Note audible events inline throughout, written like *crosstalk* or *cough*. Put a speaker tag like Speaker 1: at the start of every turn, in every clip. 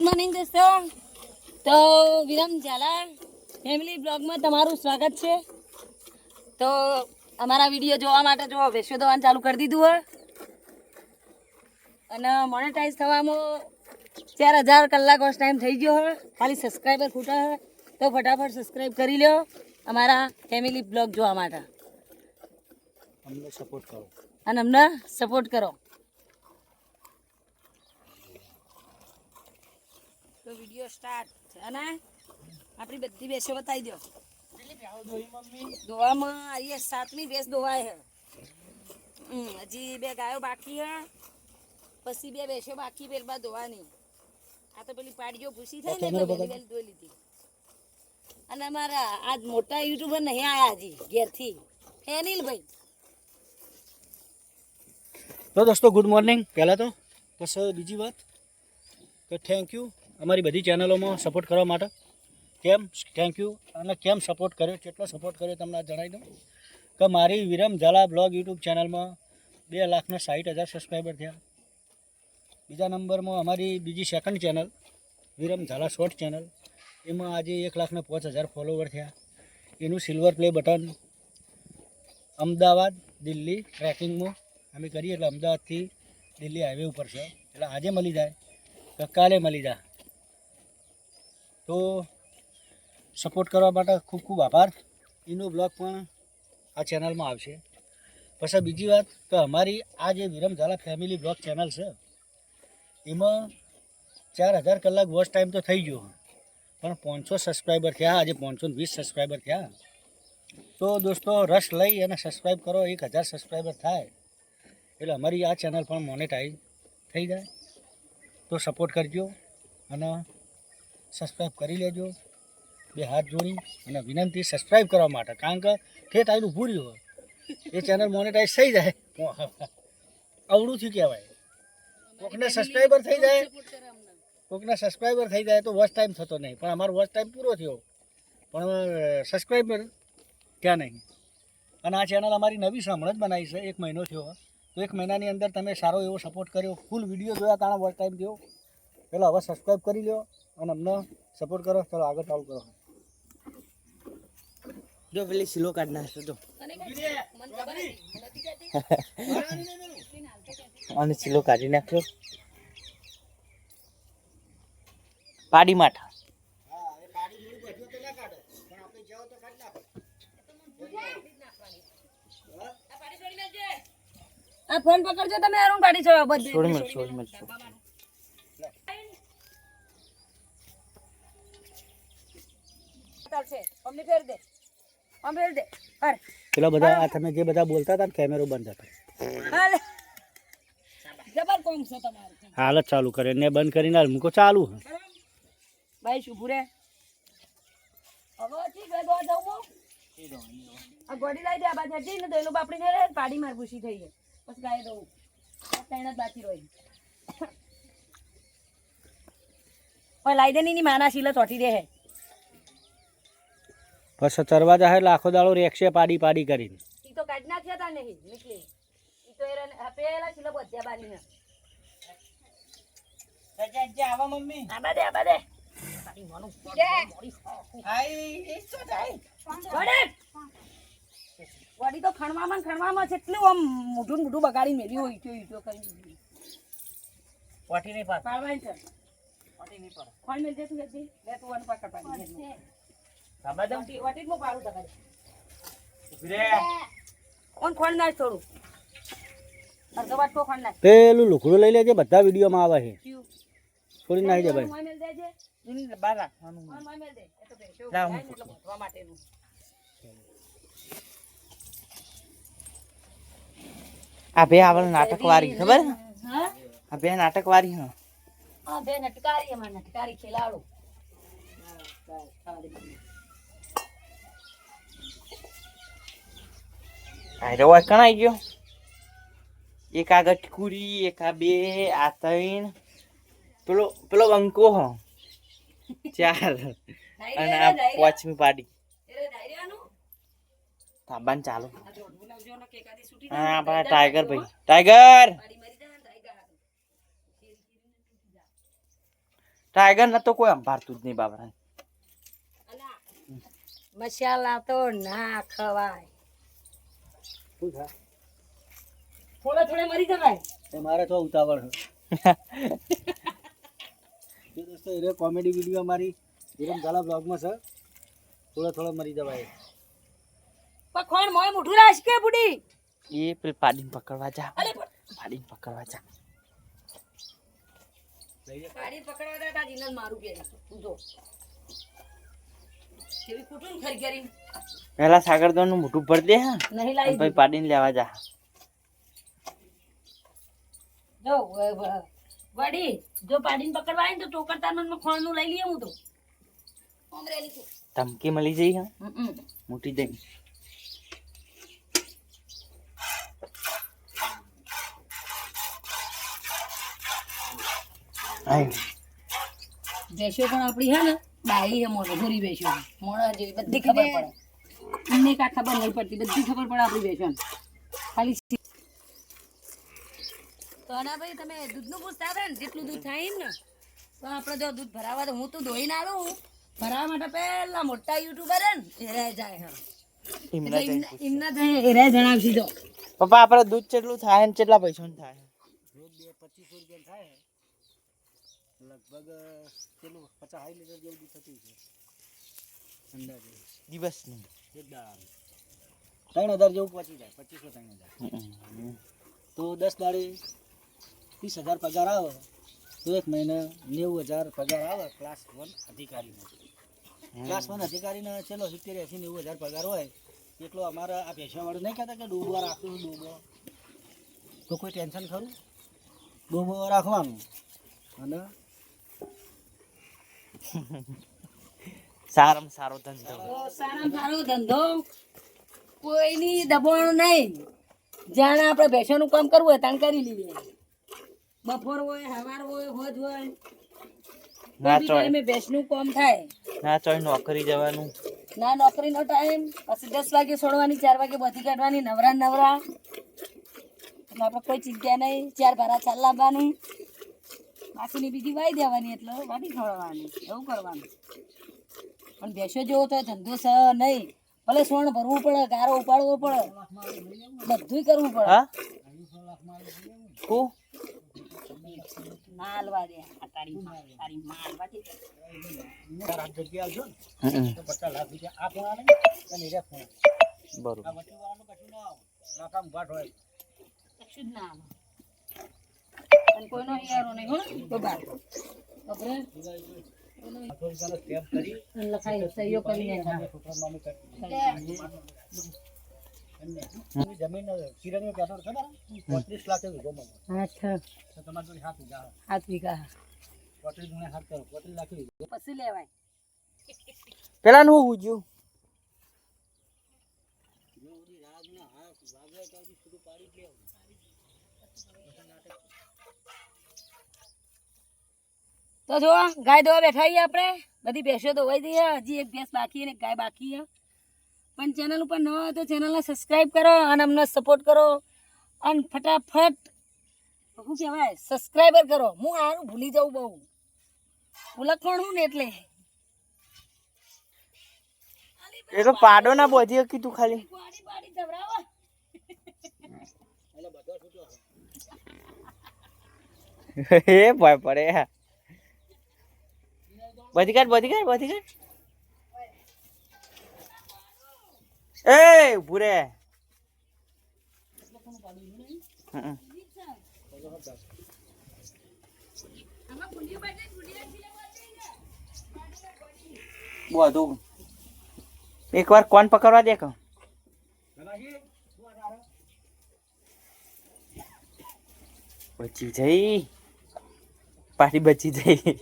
Speaker 1: Morning દોસ્તો તો વિરમ Zala family બ્લોગમાં તમારું સ્વાગત છે. તો અમારા વીડિયો જોવા માટે જો વેસ્યો દવાન ચાલુ કરી દીધું હોય. અને મોનેટાઈઝ થવામાં ચાર હજાર કલાક વર્ષ ટાઈમ થઈ ગયો હોય. ખાલી સબસ્ક્રાઈબર ખૂટા હોય. તો ફટાફટ સબસ્ક્રાઈબ કરી લ્યો અમારા ફેમિલી બ્લોગ જોવા માટે.
Speaker 2: અમને સપોર્ટ કરો.
Speaker 1: અને અમને સપોર્ટ કરો. તો વીડિયો સ્ટાર્ટ અને આપણી બધી ભેંસો બતાવી દો. દોવામાં આવીએ સાતમી ભેંસ દોવાય હે. હજી બે ગાયો બાકી હે. પછી બે ભેંસો બાકી પેલ બા દોવાની. આ તો પેલી પાડીઓ ભૂસી થઈ ને વહેલી વહેલી ધોઈ લીધી. અને અમારા આજ મોટા યુટ્યુબર નહીં આયા હજી ઘેરથી. હેનિલભાઈ
Speaker 2: તો દોસ્તો ગુડ મોર્નિંગ પહેલાં તો બસ બીજી વાત. કે થેન્ક યુ અમારી બધી ચેનલોમાં સપોર્ટ કરવા માટે. કેમ? થેન્ક યુ અને કેમ સપોર્ટ કર્યો? કેટલો સપોર્ટ કર્યો તમને જણાવી દઉં. કે મારી વિરમ ઝાલા બ્લોગ યુટ્યુબ ચેનલમાં બે લાખને સાઠ હજાર સબસ્ક્રાઈબર થયા. બીજા નંબરમાં અમારી બીજી second channel Viram Zala short channel એમાં આજે એક લાખને પાંચ હજાર ફોલોવર થયા. એનું silver play button Ahmedabad, Delhi ટ્રેકિંગમાં અમે કરીએ એટલે અમદાવાદથી દિલ્હી હાઈવે ઉપર છે. એટલે આજે મળી જાય. કાલે મળી જાય. તો સપોર્ટ કરવા માટે ખૂબ ખૂબ આભાર. એનો બ્લોગ પણ આ ચેનલમાં આવશે. પછી બીજી વાત કે અમારી આ જે Viram Zala family blog channel છે, એમાં ચાર હજાર કલાક વોચ ટાઈમ તો થઈ ગયો. પણ પાંચસો સબસ્ક્રાઈબર થયા, આજે પાંચસો વીસ સબસ્ક્રાઈબર થયા. તો દોસ્તો રસ લઈ અને સબસ્ક્રાઈબ કરો, એક હજાર સબસ્ક્રાઈબર થાય. એટલે અમારી આ ચેનલ પણ મોનેટાઈઝ થઈ જાય. તો સપોર્ટ કરજો અને સબસ્ક્રાઈબ કરી લેજો. બે હાથ જોડી અને વિનંતી સબસ્ક્રાઈબ કરવા માટે, કારણ કે ઠેઠ આવેલું ભૂરી હોય. એ ચેનલ મોનેટાઈઝ થઈ જાય. અવળુંથી કહેવાય. કોકને સબસ્ક્રાઈબર થઈ જાય, કોકને સબસ્ક્રાઈબર થઈ જાય તો વોચ ટાઈમ થતો નહીં. પણ અમારો વોચ ટાઈમ પૂરો થયો. પણ સબસ્ક્રાઈબર ત્યાં નહીં. અને આ ચેનલ અમારી નવી હમણાં જ બનાવી છે. એક મહિનો થયો. તો એક મહિનાની અંદર તમે સારો એવો સપોર્ટ કર્યો. ફૂલ વીડિયો જોયા તાણા વોચ ટાઈમ થયો. પેલા હવે સબસ્ક્રાઈબ કરી લ્યો અને અમને સપોર્ટ કરો. ચલો આગળ ચાલુ કરો.
Speaker 3: જો પેલી સિલો કાઢ નાખશો જો અને સિલો કાઢી નાખશો પાડી માઠા.
Speaker 1: આ ફોન પકડજો તમે અરુણ પાડી છો બધી.
Speaker 3: છોડી મળશે છોડી મેળ
Speaker 1: ચાલશે અમને ફેર દે. આમ ફેર દે. હર
Speaker 2: પેલા બધા આ તમે જે બધા બોલતા હતા ને કેમેરો બંધ હતો.
Speaker 1: હાલે. જબર કોમ છે તમારું?
Speaker 2: હાલ ચાલુ કરે. ને બંધ કરીને હાલ મૂકો. ચાલુ.
Speaker 1: ભાઈ શું પૂરે હવે ઠીક આ ગોડી દે આ બાજુ જઈને તો એનું બાપડી ને પાડી માર ભૂસી થઈ ગઈ. બસ ગાય દઉં. ત્રણ જ બાકી રહી. લાઈ દે ની ની માના શીલા ચોટી દે હે.
Speaker 2: પછી ચરવા જાય એટલે આખો દાડો રેકશે પાડી પાડી કરીને.
Speaker 1: ઈ તો કાઢ નાખ્યા તા નહીં નીકળી. ઈ તો એરા પેલા શીલા બધ્યા બારી ને
Speaker 3: આવા મમ્મી
Speaker 1: આબા દે આબા દે પાડી મોનું વડે વડી તો ખણવામાં ખણવામાં છે એટલું આમ મોઢું મોઢું બગાડી મેલ્યું હોય તો ઈટો કરી
Speaker 3: વાટી નહીં પાડ
Speaker 1: પાડવાની છે.
Speaker 3: પાટી નહીં પાડ.
Speaker 1: ખણ મેલ દે તું જલ્દી. લે તું આને પકડ વટી- ઓન ખણ નાખ થોડું. ખણ નાખ.
Speaker 2: પેલું લુકડું લઈ લેજે બધા વિડીયોમાં આવે છે. છોડી નાખી દે ભાઈ.
Speaker 1: મોંમાં મેલ દેજે.
Speaker 3: જૂની બાર રાખવાનું.
Speaker 1: ઓન મેલ દે. એ તો ભેંસો
Speaker 3: લાવ
Speaker 1: ખાય ને
Speaker 3: હું
Speaker 1: એટલે બાંધવા માટેનું.
Speaker 3: આ બે આવલ નાટક વાળી ખબર?
Speaker 1: હા?
Speaker 3: આ બે નાટક વાળી હા
Speaker 1: બે નટકારી નટકારી ખેલાડો.
Speaker 3: આ રવા કણાઈ ગયો એક આગળ ટીકુરી એક આ બે આ ત્રણ પેલો પેલો બંકો હો ચાર અને આ પાંચમી પાડી તાબાન ચાલુ હા આપણા ટાઈગર ભાઈ ટાઈગર ટાઈગર ને તો કોઈ અંભારતું જ નહીં બાબરા
Speaker 1: મસાલા તો ના ખવાય
Speaker 2: શું થાય?
Speaker 1: થોડે થોડે મરી જવાય.
Speaker 2: એ મારે તો ઉતાવળ છે. દોસ્તો એ કોમેડી વીડિયો મારી વિરમ ઝાલા બ્લોગમાં છે. થોડે થોડે મરી જવાય.
Speaker 1: પણ કોણ મોય મુઠું રાશ કે બુડી?
Speaker 3: એ પેલી પાડીને પકડવા જા. પાડીને પકડવા જા.
Speaker 2: લઈ
Speaker 1: પકડવા દે તાજી મારું કે તું જો. કેવી કુટુંબ ખરી કરી
Speaker 3: પેલા સાગરદો નું મોઢું ભરી દે હા.
Speaker 1: નહીં લાવી
Speaker 3: પછી પાડીને લેવા જા.
Speaker 1: જો વડી જો પાડીને પકડવા આવે ને તો ટોકર તાર મનમાં ખોણનું લઈ લઈએ હું તો.
Speaker 3: ધમકી મળી જઈ હા. મોટી દઈ. આય.
Speaker 1: ભેંસો પણ આપણી હે ને? ડાઈ હે મોડે ભૂરી ભેંસો મોડા જેવી બધી ખબર પડે. એમને કાંઈ ખબર નહીં પડતી બધી ખબર પડે આપણી ભેંસોને ખાલી તો આના ભાઈ તમે દૂધનું પૂછતા હતા ને જેટલું દૂધ થાય ને તો આપણે જો દૂધ ભરાવા તો હું તો ધોઈને લઉં ભરાવા માટે પહેલા મોટા યુટ્યુબર હે ને એ જાય હા.
Speaker 3: એમના
Speaker 1: એટલે
Speaker 3: જઈને
Speaker 1: એમના- એમના જ એ જણાવશી જો.
Speaker 3: પપ્પા આપણે દૂધ કેટલું થાય ને કેટલા પૈસા થાય.
Speaker 2: રોજ બે પચીસો રૂપિયા થાય લગભગ પેલું પચાસ લીટર જેવું દૂધ થતું છે અંદાજે.
Speaker 3: દિવસનું.
Speaker 2: એક દાડાનું ત્રણ હજાર જેવું પહોંચી જાય, પચીસો ત્રણ હજાર. તો દસ દાડે ત્રીસ હજાર પગાર આવે, તો એક મહિને નેવું હજાર પગાર આવે ક્લાસ વન અધિકારીનો. ક્લાસ વન અધિકારીને ચલો સિત્તેર એંસી નેવું હજાર પગાર હોય, એટલો અમારા આ પેશાવાળું નહીં કહેતા કે ડૂબો રાખવું ડૂબો. તો કોઈ ટેન્શન ખરું? ડૂબો રાખવાનું. અને
Speaker 3: સારામાં સારો ધંધો.
Speaker 1: સારામાં સારો ધંધો? કોઈની દબાણ નહીં. જાણે આપણે ભેંસોનું કામ કરવું હોય ત્યાં કરી લઈએ. બપોર હોય સવાર હોય હોજ હોય.
Speaker 3: ના ચોય.
Speaker 1: ભેંસનું કામ થાય.
Speaker 3: ના ચોય નોકરી જવાનું.
Speaker 1: ના નોકરીનો ટાઈમ. પછી દસ વાગે છોડવાની ચાર વાગે બધી કાઢવાની નવરા નવરા. એટલે આપણે કોઈ ચિંતા નહીં. ચાર ભારા ચાલ લાવવાની. બાકીની બીજી વાઈ દેવાની એટલે વાટી ખવડાવવાની. એવું કરવાનું. પણ ભેંસો જેવો તો ધંધો સ નહીં. ભલે સોણ ભરવું પડે ગારો ઉપાડવો પડે. બધું કરવું પડે.
Speaker 3: હા?
Speaker 1: ના હાલવા દે. તારી દે
Speaker 2: જગ્યા ને તો લાખ રૂપિયા અને
Speaker 3: બરોબર.
Speaker 2: આ કશું ના આવે હોય
Speaker 1: કશું ના આવે. અને કોઈનો હિયારો નહીં હો તો બાર. ખબર હા.
Speaker 2: જમીન કિરણ પેટ્રોલ ખબર પોત્રીસ લાખ તમારે હાથ વીઘા
Speaker 1: હાથ વીઘા
Speaker 2: પોત્રીસ ગુણ્યા હાથ કરો પોત્રીસ લાખ
Speaker 1: પછી લેવાય
Speaker 3: પેલા નું ઉજ્યું
Speaker 1: તો જો ગાય દોવા બેઠા છીએ આપણે. બધી ભેંસો દોવાઈ દઈએ હજી એક ભેંસ બાકી અને ને ગાય બાકી છે. પણ ચેનલ ઉપર ન હોય તો ચેનલને સબસ્ક્રાઈબ કરો અને અમને સપોર્ટ કરો. અને ફટાફટ શું કહેવાય સબસ્ક્રાઈબર કરો. હું આનું ભૂલી જાઉં બહુ. ઉલખણ હું ને એટલે?
Speaker 3: એ તો પાડો ના બોજી કીધું ખાલી. *laughs* હે ભય પડે. બધી કાઢ બધી એ
Speaker 1: ભૂરે.
Speaker 3: બધું. એક વાર કોણ પકડવા દે પછી જઈ. પાછી બચી જઈ.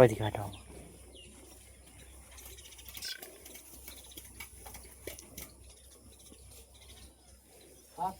Speaker 3: બધી કાઢો
Speaker 2: સાત